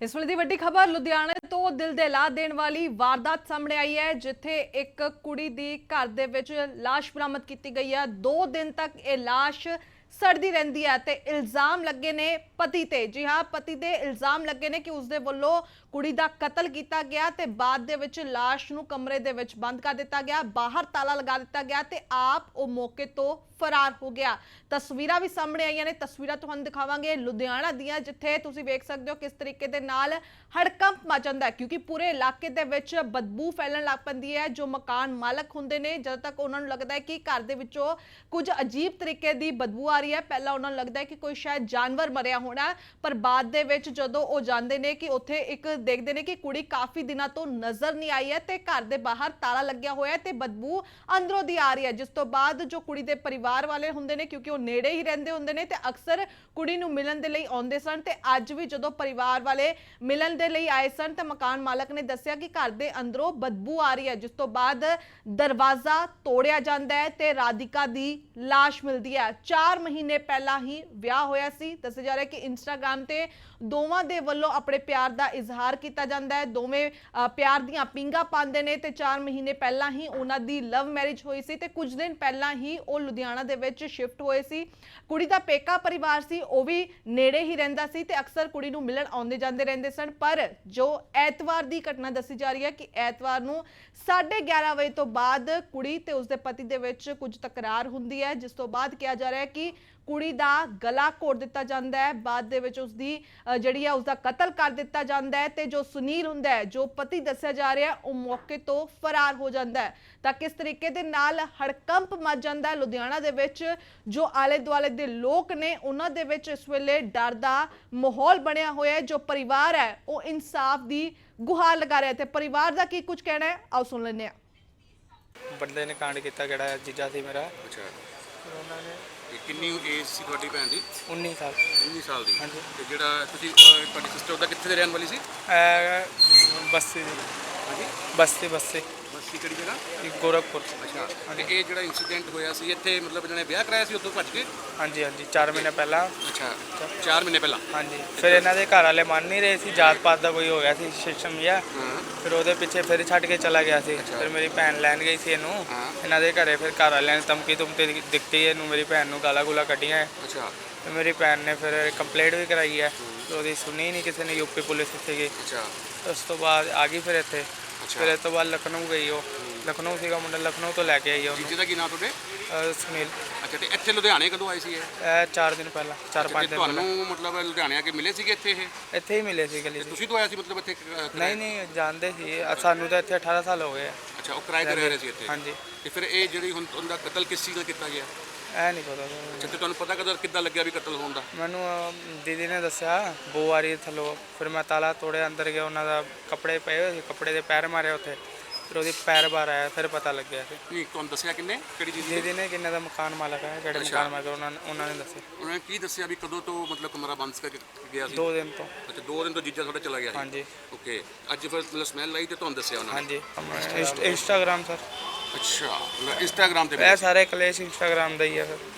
ਇਸ ਵੇਲੇ ਦੀ ਵੱਡੀ ਖਬਰ ਲੁਧਿਆਣੇ ਤੋਂ ਦਿਲ ਦੇ ਲਾ ਦੇਣ ਵਾਲੀ ਵਾਰਦਾਤ ਸਾਹਮਣੇ ਆਈ ਹੈ, ਜਿੱਥੇ ਇੱਕ ਕੁੜੀ ਦੀ ਘਰ ਦੇ ਵਿੱਚ ਲਾਸ਼ ਬਰਾਮਦ ਕੀਤੀ ਗਈ ਹੈ। 2 ਦਿਨ ਤੱਕ ਇਹ ਲਾਸ਼ ਸੜਦੀ ਰਹਿੰਦੀ ਹੈ ਤੇ ਇਲਜ਼ਾਮ ਲੱਗੇ ਨੇ ਪਤੀ ਤੇ। ਜੀ ਹਾਂ, ਪਤੀ ਦੇ ਇਲਜ਼ਾਮ ਲੱਗੇ ਨੇ ਕਿ ਉਸਦੇ ਵੱਲੋਂ ਕੁੜੀ ਦਾ ਕਤਲ ਕੀਤਾ ਗਿਆ ਤੇ ਬਾਅਦ ਦੇ ਵਿੱਚ ਲਾਸ਼ ਨੂੰ ਕਮਰੇ ਦੇ ਵਿੱਚ ਬੰਦ ਕਰ ਦਿੱਤਾ ਗਿਆ, ਬਾਹਰ ਤਾਲਾ ਲਗਾ ਦਿੱਤਾ ਗਿਆ ਤੇ ਆਪ ਉਹ ਮੌਕੇ ਤੋਂ ਫਰਾਰ ਹੋ ਗਿਆ। ਤਸਵੀਰਾਂ ਵੀ ਸਾਹਮਣੇ ਆਈਆਂ ਨੇ, ਤਸਵੀਰਾਂ ਤੁਹਾਨੂੰ ਦਿਖਾਵਾਂਗੇ ਲੁਧਿਆਣਾ ਦੀਆਂ, ਜਿੱਥੇ ਤੁਸੀਂ ਵੇਖ ਸਕਦੇ ਹੋ ਕਿਸ ਤਰੀਕੇ ਦੇ ਨਾਲ ਹੜਕੰਪ ਮਚ ਜਾਂਦਾ ਕਿਉਂਕਿ ਪੂਰੇ ਇਲਾਕੇ ਦੇ ਵਿੱਚ ਬਦਬੂ ਫੈਲਣ ਲੱਗ ਪੈਂਦੀ ਹੈ, ਜੋ ਮਕਾਨ ਮਾਲਕ ਹੁੰਦੇ ਨੇ, ਜਦੋਂ ਤੱਕ ਉਹਨਾਂ ਨੂੰ ਲੱਗਦਾ ਹੈ ਕਿ ਘਰ ਦੇ ਵਿੱਚੋਂ ਕੁਝ ਅਜੀਬ ਤਰੀਕੇ ਦੀ ਬਦਬੂ ਆ ਰਹੀ ਹੈ, ਪਹਿਲਾਂ ਉਹਨਾਂ ਨੂੰ ਲੱਗਦਾ ਹੈ ਕਿ ਕੋਈ ਸ਼ਾਇਦ ਜਾਨਵਰ ਮਰਿਆ ਹੋਣਾ ਪਰ ਬਾਅਦ ਦੇ ਵਿੱਚ ਜਦੋਂ ਉਹ ਜਾਂਦੇ ਨੇ ਕਿ ਉੱਥੇ ਇੱਕ ਦੇਖਦੇ ਨੇ ਕਿ ਕੁੜੀ ਕਾਫੀ ਦਿਨਾਂ ਤੋਂ ਨਜ਼ਰ ਨਹੀਂ ਆਈ ਹੈ ਤੇ ਘਰ ਦੇ ਬਾਹਰ ਤਾਲਾ ਲੱਗਿਆ ਹੋਇਆ ਹੈ ਤੇ ਬਦਬੂ ਅੰਦਰੋਂ ਦੀ ਆ ਰਹੀ ਹੈ। ਜਿਸ ਤੋਂ ਬਾਅਦ ਜੋ ਕੁੜੀ ਦੇ ਪਰਿਵਾਰ ਵਾਲੇ ਹੁੰਦੇ ਨੇ, ਕਿਉਂਕਿ ਉਹ ਨੇੜੇ ਹੀ ਰਹਿੰਦੇ ਹੁੰਦੇ ਨੇ ਤੇ ਅਕਸਰ ਕੁੜੀ ਨੂੰ ਮਿਲਣ ਦੇ ਲਈ ਆਉਂਦੇ ਸਨ ਤੇ ਅੱਜ ਵੀ ਜਦੋਂ ਪਰਿਵਾਰ ਵਾਲੇ ਮਿਲਣ ਦੇ ਲਈ ਆਏ ਸਨ ਤਾਂ ਮਕਾਨ ਮਾਲਕ ਨੇ ਦੱਸਿਆ ਕਿ ਘਰ ਦੇ ਅੰਦਰੋਂ ਬਦਬੂ ਆ ਰਹੀ ਹੈ, ਜਿਸ ਤੋਂ ਬਾਅਦ ਦਰਵਾਜ਼ਾ ਤੋੜਿਆ ਜਾਂਦਾ ਹੈ ਤੇ ਰਾਧਿਕਾ ਦੀ ਲਾਸ਼ ਮਿਲਦੀ ਹੈ। 4 ਮਹੀਨੇ ਪਹਿਲਾਂ ਹੀ ਵਿਆਹ ਹੋਇਆ ਸੀ। ਦੱਸਿਆ ਜਾ ਰਿਹਾ ਹੈ ਕਿ ਇੰਸਟਾਗ੍ਰam ਤੇ ਦੋਵਾਂ ਦੇ ਵੱਲੋਂ ਆਪਣੇ ਪਿਆਰ ਦਾ ਇਜ਼ਹਾਰ ਕੀਤਾ ਜਾਂਦਾ ਹੈ। ਦੋਵੇਂ ਪਿਆਰ ਦੀਆਂ ਪਿੰਗਾ ਪਾਉਂਦੇ ਨੇ ਤੇ 4 ਮਹੀਨੇ ਪਹਿਲਾਂ ਹੀ ਉਹਨਾਂ ਦੀ ਲਵ ਮੈਰਿਜ ਹੋਈ ਸੀ ਤੇ ਕੁਝ ਦਿਨ ਪਹਿਲਾਂ ਹੀ ਉਹ ਲੁਧਿਆਣਾ ਦੇ ਵਿੱਚ ਸ਼ਿਫਟ ਹੋਏ ਸੀ। ਕੁੜੀ ਦਾ ਪੇਕਾ ਪਰਿਵਾਰ ਸੀ, ਉਹ ਵੀ ਨੇੜੇ ਹੀ ਰਹਿੰਦਾ ਸੀ ਤੇ ਅਕਸਰ ਕੁੜੀ ਨੂੰ ਮਿਲਣ ਆਉਂਦੇ ਜਾਂਦੇ ਰਹਿੰਦੇ ਸਨ। ਪਰ ਜੋ ਐਤਵਾਰ ਦੀ ਘਟਨਾ ਦੱਸੀ ਜਾ ਰਹੀ ਹੈ ਕਿ ਐਤਵਾਰ ਨੂੰ 11:30 ਵਜੇ ਤੋਂ ਬਾਅਦ ਕੁੜੀ ਤੇ ਉਸਦੇ ਪਤੀ ਦੇ ਵਿੱਚ ਕੁਝ ਤਕਰਾਰ ਹੁੰਦੀ ਹੈ, ਜਿਸ ਤੋਂ ਬਾਅਦ ਕਿਹਾ ਜਾ ਰਿਹਾ ਹੈ ਕਿ ਕੁੜੀ ਦਾ ਗਲਾ ਘੋਟ ਦਿੱਤਾ ਜਾਂਦਾ ਹੈ। ਬਾਅਦ ਦੇ ਵਿੱਚ ਉਸਦੀ ਅ, ਜਿਹੜੀ ਹੈ ਉਸਦਾ ਕਤਲ ਕਰ ਦਿੱਤਾ ਜਾਂਦਾ ਹੈ ਤੇ ਜੋ ਸੁਨੀਲ ਹੁੰਦਾ ਹੈ ਜੋ ਪਤੀ ਦੱਸਿਆ ਜਾ ਰਿਹਾ ਉਹ ਮੌਕੇ ਤੋਂ ਫਰਾਰ ਹੋ ਜਾਂਦਾ ਹੈ। ਤਾਂ ਕਿਸ ਤਰੀਕੇ ਦੇ ਨਾਲ ਹੜਕੰਪ ਮਚ ਜਾਂਦਾ ਹੈ ਲੁਧਿਆਣਾ ਦੇ ਵਿੱਚ ਜੋ ਆਲੇ ਦੁਆਲੇ ਦੇ ਲੋਕ ਨੇ ਉਹਨਾਂ ਦੇ ਵਿੱਚ ਇਸ ਵੇਲੇ ਡਰ ਦਾ ਮਾਹੌਲ ਬਣਿਆ ਹੋਇਆ ਹੈ। ਜੋ ਪਰਿਵਾਰ ਹੈ ਉਹ ਇਨਸਾਫ ਦੀ ਗੁਹਾਰ ਲਗਾ ਰਿਹਾ ਤੇ ਪਰਿਵਾਰ ਦਾ ਕੀ ਕੁਝ ਕਹਿਣਾ ਹੈ? ਆਓ ਸੁਣ ਲੈਂਦੇ ਹਾਂ। ਬੰਦੇ ਨੇ ਕਾਂਡ ਕੀਤਾ ਕਿਹੜਾ ਜੀਜਾ ਸੀ ਮੇਰਾ। ਅੱਛਾ। ਫਿਰ ਉਹਨਾਂ ਨੇ ਤੇ ਕਿੰਨੀ ਏਜ ਸੀ ਤੁਹਾਡੀ ਭੈਣ ਦੀ? 19 ਸਾਲ। 19 ਸਾਲ ਦੀ। ਹਾਂਜੀ। ਤੇ ਜਿਹੜਾ ਤੁਸੀਂ ਅਹ, ਤੁਹਾਡੀ ਸਿਸਟਰ ਉਹਦਾ ਕਿੱਥੇ ਦੇ ਰਹਿਣ ਵਾਲੀ ਸੀ? ਇਹ ਬਸਤੀ ਦੀ। ਹਾਂਜੀ। ਬਸਤੀ ਬਸਤੀ ਬਸਤੀ ਕਿਹੜੀ ਜਗ੍ਹਾ? ਇਹ ਗੋਰਖਪੁਰ। ਅੱਛਾ। ਤੇ ਇਹ ਜਿਹੜਾ ਇਨਸੀਡੈਂਟ ਹੋਇਆ ਸੀ ਇੱਥੇ ਮਤਲਬ ਇਹਨਾਂ ਨੇ ਵਿਆਹ ਕਰਾਇਆ ਸੀ ਉੱਥੋਂ ਭੱਜ ਕੇ? ਹਾਂਜੀ ਹਾਂਜੀ। 4 ਮਹੀਨੇ ਪਹਿਲਾਂ। ਅੱਛਾ। 4 ਮਹੀਨੇ ਪਹਿਲਾਂ? ਹਾਂਜੀ। ਫਿਰ ਇਹਨਾਂ ਦੇ ਘਰ ਵਾਲੇ ਮੰਨ ਨਹੀਂ ਰਹੇ ਸੀ ਜਾਤ ਪਾਤ ਦਾ ਕੋਈ ਹੋ ਗਿਆ ਸੀ ਸਿਸਟਮ ਜਿਹਾ ਹਾਂ। ਫਿਰ ਉਹਦੇ ਪਿੱਛੇ ਫਿਰ ਛੱਡ ਕੇ ਚਲਾ ਗਿਆ ਸੀ। ਫਿਰ ਮੇਰੀ ਭੈਣ ਲੈਣ ਗਈ ਸੀ ਇਹਨੂੰ। ਹਾਂ। ਇਹਨਾਂ ਦੇ ਘਰੇ ਫਿਰ ਘਰ ਵਾਲਿਆਂ ਨੇ ਧਮਕੀ ਧਮਕੀ ਦਿੱਤੀ ਇਹਨੂੰ ਮੇਰੀ ਭੈਣ ਨੂੰ ਗਾਲਾਂ ਗੁਲਾ ਕੱਢੀਆਂ। ਅੱਛਾ। ਤੇ ਮੇਰੀ ਭੈਣ ਨੇ ਫਿਰ ਕੰਪਲੇਂਟ ਵੀ ਕਰਾਈ ਹੈ ਤੇ ਉਹਦੀ ਸੁਣੀ ਨਹੀਂ ਕਿਸੇ ਨੇ ਯੂਪੀ ਪੁਲਿਸ ਸੀਗੀ ਅੱਛਾ। ਉਸ ਤੋਂ ਬਾਅਦ ਆ ਗਈ ਫਿਰ ਇੱਥੇ। ਅੱਛਾ। ਫਿਰ ਇਸ ਤੋਂ ਬਾਅਦ ਲਖਨਊ ਗਈ ਉਹ। ਲਖਨਊ ਸੀਗਾ ਮੁੰਡਾ ਲਖਨਊ ਤੋਂ ਲੈ ਕੇ ਆਈ ਉਹਨੂੰ। ਜੀਜੇ ਦਾ ਕੀ ਨਾਮ ਤੁਹਾਡੇ? ਅਹ ਸੁਨੀਲ। ਅੱਛਾ ਤੇ ਇੱਥੇ ਲੁਧਿਆਣੇ ਕਦੋਂ ਆਏ ਸੀ ਇਹ? ਇਹ 4 ਦਿਨ ਪਹਿਲਾਂ 4-5 ਤੇ ਦਿਨ ਪਹਿਲਾਂ। ਤੁਹਾਨੂੰ ਮਤਲਬ ਲੁਧਿਆਣੇ ਆ ਕੇ ਮਿਲੇ ਸੀਗੇ ਇੱਥੇ ਇਹ? ਇੱਥੇ ਹੀ ਮਿਲੇ ਸੀ ਗਲੀ 'ਚ ਤੁਸੀਂ ਤੋਂ ਆਇਆ ਸੀ ਮਤਲਬ ਇੱਥੇ ਅਹ, ਨਹੀਂ ਨਹੀਂ ਜਾਣਦੇ ਸੀ। ਸਾਨੂੰ ਤਾਂ ਇੱਥੇ 18 ਸਾਲ ਹੋ ਗਏ ਆ। ਅੱਛਾ ਉਹ ਕਿਰਾਏ ਤੇ ਰਹਿ ਰਹੇ ਸੀ ਇੱਥੇ? ਹਾਂਜੀ। ਤੇ ਫਿਰ ਇਹ ਜਿਹੜੀ ਹੁਣ ਉਹਦਾ ਕਤਲ ਕਿਸ ਚੀਜ਼ ਨਾਲ ਕੀਤਾ ਗਿਆ? ਇਹ ਨਹੀਂ ਪਤਾ। ਅੱਛਾ ਤੇ ਤੁਹਾਨੂੰ ਪਤਾ ਕਦੋਂ ਕਿੱਦਾਂ ਲੱਗਿਆ ਵੀ ਕਤਲ ਹੋਣ ਦਾ? ਮੈਨੂੰ ਅਹ, ਦੀਦੀ ਨੇ ਦੱਸਿਆ ਬੋ ਆ ਰਹੀ ਥੱਲੋਂ। ਫਿਰ ਮੈਂ ਤਾਲਾ ਤੋੜਿਆ ਅੰਦਰ ਗਿਆ ਉਹਨਾਂ ਦਾ ਕੱਪੜੇ ਪਏ ਹੋਏ ਸੀ ਕੱਪੜੇ ਦੇ ਪੈਰ ਮਾਰੇ ਉੱਥੇ। ਫਿਰ ਉਹਦੀ ਪੈਰ ਬਾਹਰ ਆਇਆ ਫਿਰ ਪਤਾ ਲੱਗਿਆ ਸੀ ਨਹੀਂ ਤੁਹਾਨੂੰ ਦੱਸਿਆ ਕਿੰਨੇ? ਕਿਹੜੀ ਚੀਜ਼ ਦੀਦੀ ਨੇ ਕਿੰਨੇ ਦਾ ਮਕਾਨ ਮਾਲਕ ਹੈ ਅੱਛਾ। ਮਕਾਨ ਮਾਲਕ ਉਹਨਾਂ ਨੇ ਉਹਨਾਂ ਨੇ ਦੱਸਿਆ ਉਹਨਾਂ ਨੇ ਕੀ ਦੱਸਿਆ ਵੀ ਕਦੋਂ ਤੋਂ ਮਤਲਬ ਕਮਰਾ ਬੰਦ ਕਰਕੇ ਗਿਆ ਸੀ? ਦੋ ਦਿਨ ਤੋਂ। ਅੱਛਾ ਦੋ ਦਿਨ ਤੋਂ ਜੀਜਾ ਤੁਹਾਡਾ ਚਲਾ ਗਿਆ ਸੀ? ਹਾਂਜੀ। ਓਕੇ। ਅੱਜ ਫਿਰ ਮਤਲਬ ਸਮੈਲ ਆਈ ਤੇ ਤੁਹਾਨੂੰ ਦੱਸਿਆ ਉਹਨਾਂ ਨੇ? ਹਾਂਜੀ। Insta- Instagram sir. ਅੱਛਾ। ਇੰਸਟਾਗ੍ਰਾਮ ਤੇ ਇਹ ਸਾਰੇ ਕਲੇਸ਼ ਇੰਸਟਾਗ੍ਰਾਮ ਦਾ ਹੀ ਹੈ ਸਰ।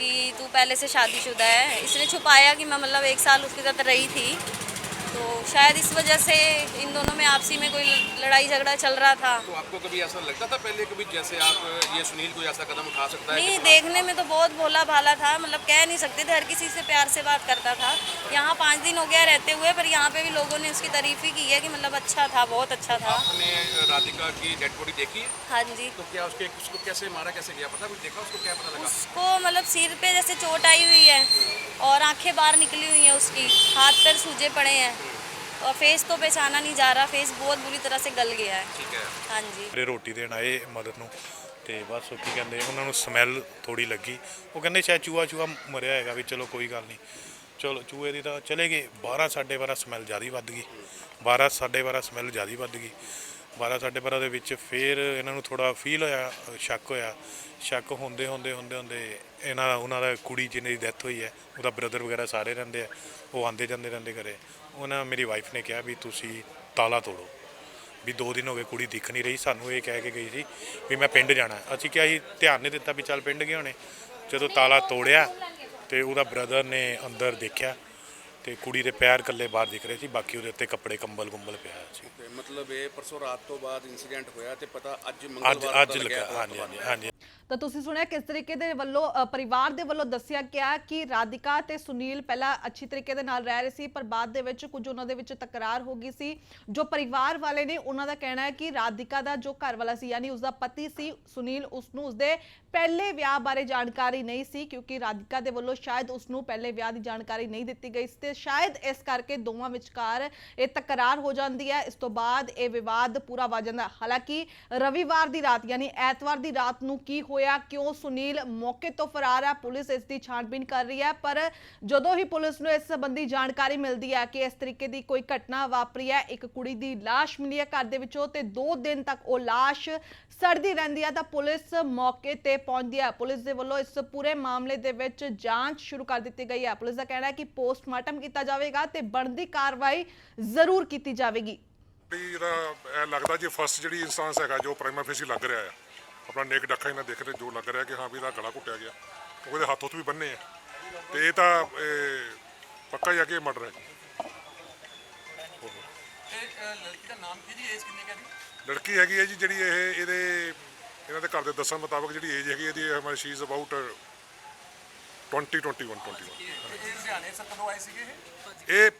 कि तू पहले से शादीशुदा है इसने छुपाया कि मैं मतलब एक साल उसके साथ रही थी तो शायद इस वजह से इन दोनों में आपसी में कोई लड़ाई झगड़ा चल रहा था। तो आपको कभी ऐसा लगता था पहले कभी जैसे आप ये सुनील कोई ऐसा कदम उठा सकता है नहीं देखने में तो बहुत भोला भाला था मतलब कह नहीं सकते थे हर किसी से प्यार से बात करता था। यहाँ पाँच दिन हो गया रहते हुए पर यहाँ पे भी लोगों ने उसकी तारीफ़ ही की है कि मतलब अच्छा था बहुत अच्छा था। आपने राधिका की डेड बॉडी देखी है? हाँ जी। तो क्या उसके उसको कैसे मारा कैसे गया? पता कुछ देखा उसको? क्या पता लगा? उसको मतलब सिर पे जैसे चोट आई हुई है और आँखें बाहर निकली हुई हैं उसकी हाथ पैर सूजे पड़े हैं। और फेस तो पहचाना नहीं जा रहा फेस बहुत बुरी तरह से गल गया है ठीक है हाँ जी ਮੇਰੇ ਰੋਟੀ ਦੇਣ ਆਏ ਮਦਰ ਨੂੰ ਤੇ ਬਸ ਉਹ ਕੀ ਕਹਿੰਦੇ ਉਹਨਾਂ ਨੂੰ ਸਮੈਲ ਥੋੜੀ ਲੱਗੀ ਉਹ ਕਹਿੰਦੇ ਸ਼ਾਇਦ ਚੂਹਾ ਚੂਹਾ ਮਰਿਆ ਹੈਗਾ ਵੀ ਚਲੋ ਕੋਈ ਗੱਲ ਨਹੀਂ ਚਲੋ ਚੂਹੇ ਦੀ ਤਾਂ ਚਲੇ ਗਏ 12 12:30 ਸਮੈਲ ਜ਼ਿਆਦਾ ਵੱਧ ਗਈ 12 12:30 ਸਮੈਲ ਜ਼ਿਆਦਾ ਵੱਧ ਗਈ 12 12:30 ਦੇ ਵਿੱਚ ਫਿਰ ਇਹਨਾਂ ਨੂੰ ਥੋੜਾ ਫੀਲ ਹੋਇਆ ਸ਼ੱਕ ਹੋਇਆ ਸ਼ੱਕ ਹੁੰਦੇ ਹੁੰਦੇ ਹੁੰਦੇ ਹੁੰਦੇ ਇਹਨਾਂ ਦਾ ਉਹਨਾਂ ਦਾ ਕੁੜੀ ਜਿਹਨੇ ਦੀ ਡੈਥ ਹੋਈ ਹੈ ਉਹਦਾ ਬ੍ਰਦਰ ਵਗੈਰਾ ਸਾਰੇ ਰਹਿੰਦੇ ਆ ਉਹ ਆਂਦੇ ਜਾਂਦੇ ਰਹਿੰਦੇ ਘਰੇ ਉਹਨਾਂ ਮੇਰੀ ਵਾਈਫ ਨੇ ਕਿਹਾ ਵੀ ਤੁਸੀਂ ਤਾਲਾ ਤੋੜੋ। ਵੀ ਦੋ ਦਿਨ ਹੋ ਗਏ ਕੁੜੀ ਦਿਖ ਨਹੀਂ ਰਹੀ, ਸਾਨੂੰ ਇਹ ਕਹਿ ਕੇ ਗਈ ਸੀ ਵੀ ਮੈਂ ਪਿੰਡ ਜਾਣਾ। ਅਸੀਂ ਕਿਹਾ ਸੀ ਧਿਆਨ ਨਹੀਂ ਦਿੱਤਾ ਵੀ ਚੱਲ ਪਿੰਡ ਗਏ ਹੋਣੇ। ਜਦੋਂ ਤਾਲਾ ਤੋੜਿਆ ਤੇ ਉਹਦਾ ਬ੍ਰਦਰ ਨੇ ਅੰਦਰ ਦੇਖਿਆ ਤੇ ਕੁੜੀ ਦੇ ਪੈਰ ਇਕੱਲੇ ਬਾਹਰ ਦਿਖ ਰਹੇ ਸੀ ਬਾਕੀ ਉਹਦੇ ਉੱਤੇ ਕੱਪੜੇ ਕੰਬਲ ਕੁੰਬਲ ਪਿਆ ਸੀ। ਤੇ ਮਤਲਬ ਇਹ ਪਰਸੋਂ ਰਾਤ ਤੋਂ ਬਾਅਦ ਇਨਸੀਡੈਂਟ ਹੋਇਆ ਤੇ ਪਤਾ ਅੱਜ ਅੱਜ ਮੰਗਲਵਾਰ ਅੱਜ ਪਤਾ ਲੱਗਿਆ ਲੱਗਾ ਹਾਂਜੀ ਹਾਂਜੀ ਹਾਂਜੀ। ਤਾਂ ਤੁਸੀਂ ਸੁਣਿਆ ਕਿਸ ਤਰੀਕੇ ਦੇ ਵੱਲੋਂ ਅ, ਪਰਿਵਾਰ ਦੇ ਵੱਲੋਂ ਦੱਸਿਆ ਗਿਆ ਕਿ ਰਾਧਿਕਾ ਤੇ ਸੁਨੀਲ ਪਹਿਲਾਂ ਅੱਛੀ ਤਰੀਕੇ ਦੇ ਨਾਲ ਰਹਿ ਰਹੇ ਸੀ ਪਰ ਬਾਅਦ ਦੇ ਵਿੱਚ ਕੁਝ ਉਹਨਾਂ ਦੇ ਵਿੱਚ ਤਕਰਾਰ ਹੋ ਗਈ ਸੀ। ਜੋ ਪਰਿਵਾਰ ਵਾਲੇ ਨੇ ਉਹਨਾਂ ਦਾ ਕਹਿਣਾ ਹੈ ਕਿ ਰਾਧਿਕਾ ਦਾ ਜੋ ਘਰ ਵਾਲਾ ਸੀ ਯਾਨੀ ਉਸਦਾ ਪਤੀ ਸੀ ਸੁਨੀਲ ਉਸ ਨੂੰ ਉਸਦੇ ਪਹਿਲੇ ਵਿਆਹ ਬਾਰੇ ਜਾਣਕਾਰੀ ਨਹੀਂ ਸੀ ਕਿਉਂਕਿ ਰਾਧਿਕਾ ਦੇ ਵੱਲੋਂ ਸ਼ਾਇਦ ਉਸ ਨੂੰ ਪਹਿਲੇ ਵਿਆਹ ਦੀ ਜਾਣਕਾਰੀ ਨਹੀਂ ਦਿੱਤੀ ਗਈ ਸੀ ਤੇ ਸ਼ਾਇਦ ਇਸ ਕਰਕੇ ਦੋਵਾਂ ਵਿਚਕਾਰ ਇਹ ਤਕਰਾਰ ਹੋ ਜਾਂਦੀ ਹੈ। ਇਸ ਤੋਂ ਬਾਅਦ ਇਹ ਵਿਵਾਦ ਪੂਰਾ ਵਾ ਜਾਂਦਾ। ਹਾਲਾਂਕਿ ਰਵੀਵਾਰ ਦੀ ਰਾਤ, ਯਾਨੀ ਐਤਵਾਰ ਦੀ ਰਾਤ ਨੂੰ ਕੀ ਹੋਇਆ, ਕਿਉਂ ਸੁਨੀਲ ਮੌਕੇ ਤੋਂ ਫਰਾਰ ਹੈ ਪੁਲਿਸ ਇਸ ਦੀ ਛਾਣਬੀਨ ਕਰ ਰਹੀ ਹੈ। ਪਰ ਜਦੋਂ ਹੀ ਪੁਲਿਸ ਨੂੰ ਇਸ ਸੰਬੰਧੀ ਜਾਣਕਾਰੀ ਮਿਲਦੀ ਹੈ ਕਿ ਇਸ ਤਰੀਕੇ ਦੀ ਕੋਈ ਘਟਨਾ ਵਾਪਰੀ ਹੈ, ਇੱਕ ਕੁੜੀ ਦੀ ਲਾਸ਼ ਮਿਲੀ ਹੈ ਘਰ ਦੇ ਵਿੱਚੋਂ ਤੇ 2 ਦਿਨ ਤੱਕ ਉਹ ਲਾਸ਼ ਸੜਦੀ ਰਹਿੰਦੀ ਹੈ, ਤਾਂ ਪੁਲਿਸ ਮੌਕੇ ਤੇ ਪਹੁੰਚਦੀ ਹੈ। ਪੁਲਿਸ ਦੇ ਵੱਲੋਂ ਇਸ ਪੂਰੇ ਮਾਮਲੇ ਦੇ ਵਿੱਚ ਜਾਂਚ ਸ਼ੁਰੂ ਕਰ ਦਿੱਤੀ ਗਈ ਹੈ। ਪੁਲਿਸ ਦਾ ਕਹਿਣਾ ਹੈ ਕਿ ਪੋਸਟਮਾਰਟਮ ਕੀਤਾ ਜਾਵੇਗਾ ਤੇ ਬਣਦੀ ਕਾਰਵਾਈ ਜ਼ਰੂਰ ਕੀਤੀ ਜਾਵੇਗੀ। ਵੀ ਇਹ ਲੱਗਦਾ ਜੀ ਫਸਟ ਜਿਹੜੀ ਇਨਸਾਂਸ ਹੈਗਾ ਜੋ ਪ੍ਰਾਈਮਰ ਫੇਸੀ ਲੱਗ ਰਿਹਾ ਆ। ਆਪਣਾ ਨੇਕ ਡੱਖਾ ਇਹਨਾਂ ਦੇਖ ਰਹੇ ਜੋ ਲੱਗ ਰਿਹਾ ਕਿ ਹਾਂ ਵੀ ਇਹਦਾ ਗਲਾ ਘੁੱਟਿਆ ਗਿਆ। ਕਿਉਂਕਿ ਇਹਦੇ ਹੱਥ ਹੁੱਥ ਵੀ ਬੰਨੇ ਆ। ਤੇ ਇਹ ਤਾਂ ਇਹ ਪੱਕਾ ਹੀ ਆ ਕਿ ਮਰਡਰ ਹੈ। ਲੜਕੀ ਦਾ ਨਾਮ ਕੀ ਜੀ? ਏਜ ਕਿੰਨੇ ਕਾ ਦੀ ਲੜਕੀ ਹੈਗੀ ਹੈ ਜੀ ਜਿਹੜੀ ਇਹ ਇਹਦੇ ਇਹਨਾਂ ਦੇ ਘਰ ਦੇ ਦੱਸਣ ਮੁਤਾਬਕ ਜਿਹੜੀ ਏਜ ਹੈਗੀ ਇਹਦੀ ਹਮਾਰੀ ਸ਼ੀ ਇਜ਼ ਅਬਾਊਟ 20 21 21 ਇਹ ਲੁਧਿਆਣੇ ਸਰ ਕਦੋਂ ਆਏ ਸੀਗੇ ਇਹ? ਇਹ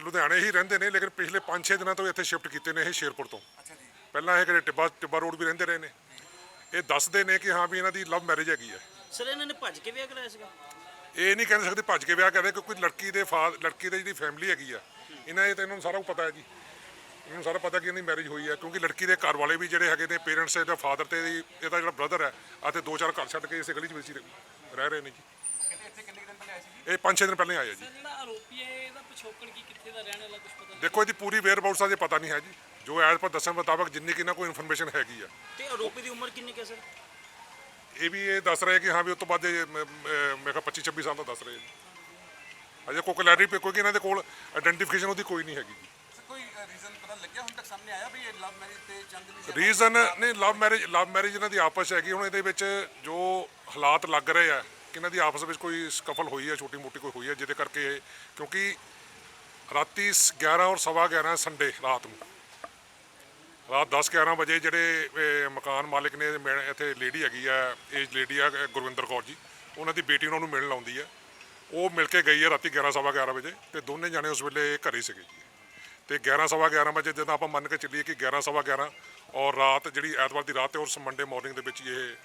ਲੁਧਿਆਣੇ ਹੀ ਰਹਿੰਦੇ ਨੇ ਲੇਕਿਨ ਪਿਛਲੇ 5-6 ਦਿਨਾਂ ਤੋਂ ਇੱਥੇ ਸ਼ਿਫਟ ਕੀਤੇ ਨੇ ਇਹ ਸ਼ੇਰਪੁਰ ਤੋਂ। ਅੱਛਾ ਜੀ। ਪਹਿਲਾਂ ਇਹ ਕਿਹੜੇ ਟਿੱਬਾ ਟਿੱਬਾ ਰੋਡ ਵੀ ਰਹਿੰਦੇ ਰਹੇ ਨੇ। ਇਹ ਦੱਸਦੇ ਨੇ ਕਿ ਹਾਂ ਵੀ ਇਹਨਾਂ ਦੀ ਲਵ ਮੈਰਿਜ ਹੈਗੀ ਹੈ। ਸਰ ਇਹਨਾਂ ਨੇ ਭੱਜ ਕੇ ਵਿਆਹ ਕਰਾਇਆ ਸੀਗਾ? ਇਹ ਨਹੀਂ ਕਹਿ ਸਕਦੇ ਭੱਜ ਕੇ ਵਿਆਹ ਕਰਦੇ ਕਿਉਂਕਿ ਲੜਕੀ ਦੇ ਫਾਦਰ ਲੜਕੀ ਦੀ ਜਿਹੜੀ ਫੈਮਿਲੀ ਹੈਗੀ ਆ ਇਹਨਾਂ ਇਹ ਤਾਂ ਇਹਨਾਂ ਨੂੰ ਸਾਰਾ ਕੁਝ ਪਤਾ ਹੈ ਜੀ। ਇਹਨਾਂ ਨੂੰ ਸਾਰਾ ਪਤਾ ਕਿ ਇਹਦੀ ਮੈਰਿਜ ਹੋਈ ਹੈ ਕਿਉਂਕਿ ਲੜਕੀ ਦੇ ਘਰ ਵਾਲੇ ਵੀ ਜਿਹੜੇ ਹੈਗੇ ਨੇ ਪੇਰੈਂਟਸ ਇਹਦਾ ਫਾਦਰ ਤੇ ਇਹਦੀ- ਇਹਦਾ ਜਿਹੜਾ ਬ੍ਰਦਰ ਹੈ ਆ ਤੇ ਦੋ ਚਾਰ ਘਰ ਛੱਡ ਕੇ ਇਸੇ ਗਲੀ 'ਚ ਵਿੱਚ ਹੀ ਰਹਿ ਰਹੇ ਨੇ ਜੀ। ਕਹਿੰਦੇ ਇੱਥੇ ਕਿੰਨੇ ਕੁ ਦਿਨ ਪਹਿਲੇ ਆਏ ਸੀ ਇਹ 5-6 ਦਿਨ ਪਹਿਲਾਂ ਆਏ ਆ ਜੀ। ਜਿਹੜਾ ਆਰੋਪੀ ਹੈ ਇਹਦਾ ਪਿਛੋਕੜ ਕੀ ਕਿੱਥੇ ਦਾ ਰਹਿਣ ਵਾਲਾ ਕੁਝ ਪਤਾ ਦੇਖੋ ਇਹਦੀ ਪੂਰੀ ਵੇਅਰ ਬਾਊਟਸ ਅਜੇ ਪਤਾ ਨਹੀਂ ਹੈ ਜੀ। ਜੋ ਐਜ਼ ਪਰ ਦੱਸਣ ਮੁਤਾਬਕ ਜਿੰਨੀ ਕਿ ਕੋਈ ਇਨਫੋਰਮੇਸ਼ਨ ਹੈਗੀ ਆ। ਤੇ ਆਰੋਪੀ ਦੀ ਉਮਰ ਕਿੰਨੀ ਕੁ ਹੈ ਸਰ? ਇਹ ਵੀ ਇਹ ਦੱਸ ਰਹੇ ਕਿ ਹਾਂ ਵੀ ਉਸ ਤੋਂ ਬਾਅਦ ਇਹ ਮ- ਮ- ਮੈਂ ਕਿਹਾ 25 26 ਸਾਲ ਦਾ ਦੱਸ ਰਹੇ ਜੀ। ਅਜੇ ਕੋਈ ਕਲੈਰਿਟੀ ਪੇ ਕੋਈ ਇਹਨਾਂ ਦੇ ਕੋਲ ਆਇਡੈਂਟੀਫਿਕੇਸ਼ਨ ਉਹਦੀ ਕੋਈ ਨਹੀਂ ਹੈਗੀ ਜੀ। ਸਰ ਕੋਈ ਰੀਜ਼ਨ ਪਤਾ ਲੱਗਿਆ ਹੁਣ ਤੱਕ ਸਾਹਮਣੇ ਆਇਆ ਵੀ ਇਹ ਲਵ ਮੈਰਿਜ ਤੇ ਚੰਦ ਨਹੀਂ ਰੀਜ਼ਨ ਨਹੀਂ ਲਵ ਮੈਰਿਜ ਲਵ ਮੈਰਿਜ ਇਹਨਾਂ ਦੀ ਆਪਸ 'ਚ ਹੈਗੀ। ਹੁਣ ਇਹਦੇ ਵਿੱਚ ਜੋ ਹਾਲਾਤ ਲੱਗ ਰਹੇ ਆ ਇਹਨਾਂ ਦੀ ਆਪਸ ਵਿੱਚ ਕੋਈ ਸਕਫਲ ਹੋਈ ਹੈ, ਛੋਟੀ ਮੋਟੀ ਕੋਈ ਹੋਈ ਹੈ, ਜਿਹਦੇ ਕਰਕੇ ਇਹ ਕਿਉਂਕਿ ਰਾਤੀ 11 ਔਰ ਸਵਾ 11 ਸੰਡੇ ਰਾਤ ਨੂੰ। ਰਾਤ 10 11 ਵਜੇ ਜਿਹੜੇ ਮਕਾਨ ਮਾਲਕ ਨੇ ਮਿਲ- ਇੱਥੇ ਲੇਡੀ ਹੈਗੀ ਆ ਏਜ ਲੇਡੀ ਆ, ਗੁਰਵਿੰਦਰ ਕੌਰ ਜੀ, ਉਹਨਾਂ ਦੀ ਬੇਟੀ ਉਹਨਾਂ ਨੂੰ ਮਿਲਣ ਆਉਂਦੀ ਹੈ। ਉਹ ਮਿਲ ਕੇ ਗਈ ਹੈ ਰਾਤੀ 11 ਸਵਾ 11 ਵਜੇ ਤੇ ਦੋਨੇ ਜਾਣੇ ਉਸ ਵੇਲੇ ਘਰੇ ਸੀਗੇ ਜੀ। ਤੇ 11 ਸਵਾ 11 ਵਜੇ ਜਦੋਂ ਆਪਾਂ ਮੰਨ ਕੇ ਚੱਲੀਏ ਕਿ 11 ਸਵਾ 11 ਔਰ ਰਾਤ ਜਿਹੜੀ ਐਤਵਾਰ ਦੀ ਰਾਤ ਤੇ ਔਰ ਮੰਡੇ ਮਾਰਨਿੰਗ ਦੇ ਵਿੱਚ ਹੀ ਇਹ